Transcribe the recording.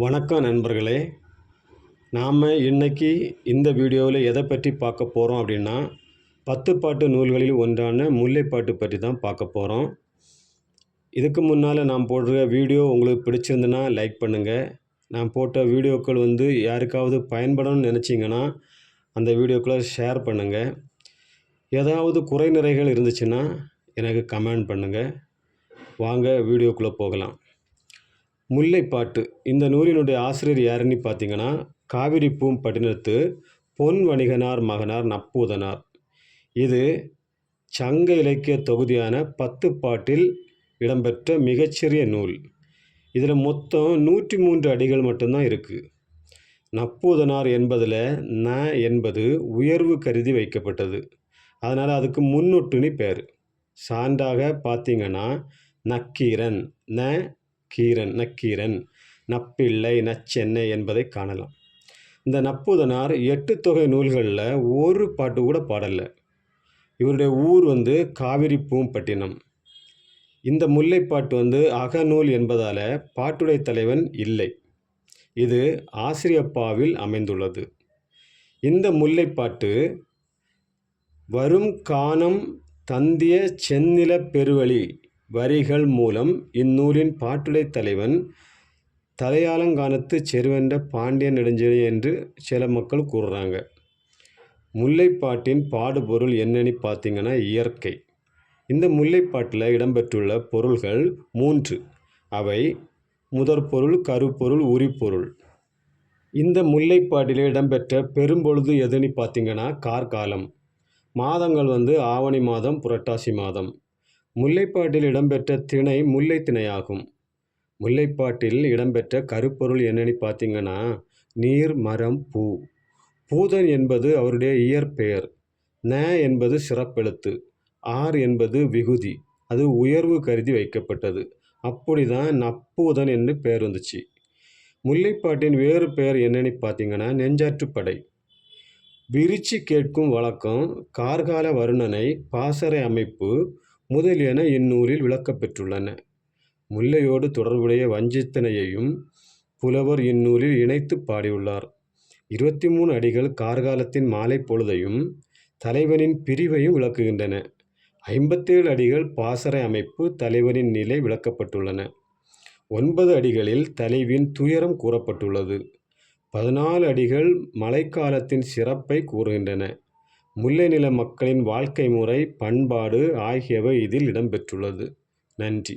வணக்கம் நண்பர்களே. நாம் இன்னைக்கு இந்த வீடியோவில் எதை பற்றி பார்க்க போகிறோம் அப்படின்னா பத்து பாட்டு நூல்களில் ஒன்றான முல்லைப்பாட்டு பற்றி தான் பார்க்க போகிறோம் இதுக்கு முன்னால் நான் போடுற வீடியோ உங்களுக்கு பிடிச்சிருந்துன்னா லைக் பண்ணுங்கள் நான் போட்ட வீடியோக்கள் வந்து யாருக்காவது பயன்படணும்னு நினச்சிங்கன்னா அந்த வீடியோக்களை ஷேர் பண்ணுங்கள் ஏதாவது குறை நிறைகள் இருந்துச்சுன்னா எனக்கு கமெண்ட் பண்ணுங்கள் வாங்க வீடியோக்குள்ளே போகலாம். முல்லைப்பாட்டு. இந்த நூலினுடைய ஆசிரியர் யாருன்னு பார்த்தீங்கன்னா காவிரி பூம்பட்டினத்து பொன் வணிகனார் மகனார் நப்பூதனார். இது சங்க இலக்கிய தொகுதியான பத்து பாட்டில் இடம்பெற்ற மிகச்சிறிய நூல். இதில் மொத்தம் நூற்றி மூன்று அடிகள் மட்டும்தான் இருக்குது நப்பூதனார் என்பதில் ந என்பது உயர்வு கருதி வைக்கப்பட்டது. அதனால் அதுக்கு முன்னொட்டுன்னு பேர். சான்றாக பார்த்தீங்கன்னா நக்கீரன். ந கீரன் நக்கீரன் நப்பிள்ளை நச்சென்னை என்பதை காணலாம். இந்த நப்புதனார் எட்டு தொகை நூல்களில் ஒரு பாட்டு கூட பாடலை. இவருடைய ஊர் வந்து காவிரி பூம்பட்டினம். இந்த முல்லைப்பாட்டு வந்து அகநூல் என்பதால் பாட்டுடை தலைவன் இல்லை. இது ஆசிரியப்பாவில் அமைந்துள்ளது. இந்த முல்லைப்பாட்டு வரும் காணம் தந்திய செந்நில பெருவழி வரிகள் மூலம் இந்நூலின் பாட்டுடை தலைவன் தலையாலங்கானத்து செருவென்ற பாண்டிய நெடுஞ்செழி என்று சில மக்கள் கூறுறாங்க. முல்லைப்பாட்டின் பாடுபொருள் என்னன்னு பார்த்தீங்கன்னா இயற்கை. இந்த முல்லைப்பாட்டில் இடம்பெற்றுள்ள பொருள்கள் மூன்று. அவை முதற்பொருள் கருப்பொருள் உரிப்பொருள். இந்த முல்லைப்பாட்டில் இடம்பெற்ற பெரும்பொழுது எதுன்னு பார்த்தீங்கன்னா கார்காலம். மாதங்கள் வந்து ஆவணி மாதம் புரட்டாசி மாதம். முல்லைப்பாட்டில் இடம்பெற்ற திணை முல்லை திணையாகும். முல்லைப்பாட்டில் இடம்பெற்ற கருப்பொருள் என்னன்னு பார்த்தீங்கன்னா நீர் மரம் பூ. பூதன் என்பது அவருடைய இயற்பெயர். ந என்பது சிறப்பெழுத்து. ஆர் என்பது விகுதி. அது உயர்வு கருதி வைக்கப்பட்டது. அப்படி தான் நப்பூதன் என்று பெயர் வந்துச்சு. முல்லைப்பாட்டின் வேறு பெயர் என்னன்னு பார்த்தீங்கன்னா நெஞ்சாற்றுப்படை. விரிச்சு கேட்கும் வழக்கம் கார்கால வருணனை பாசறை அமைப்பு முதலியன இந்நூலில் விளக்கப்பெற்றுள்ளன முல்லையோடு தொடர்புடைய வஞ்சித்தனையையும் புலவர் இந்நூலில் இணைத்து பாடியுள்ளார். இருபத்தி மூணு அடிகள் கார்காலத்தின் மாலை பொழுதையும் தலைவனின் பிரிவையும் விளக்குகின்றன. ஐம்பத்தேழு அடிகள் பாசறை அமைப்பு தலைவனின் நிலை விளக்கப்பட்டுள்ளன. ஒன்பது அடிகளில் தலைவின் துயரம் கூறப்பட்டுள்ளது. பதினாலு அடிகள் மழைக்காலத்தின் சிறப்பை கூறுகின்றன. முல்லை நில மக்களின் வாழ்க்கை முறை பண்பாடு ஆகியவை இதில் இடம்பெற்றுள்ளது. நன்றி.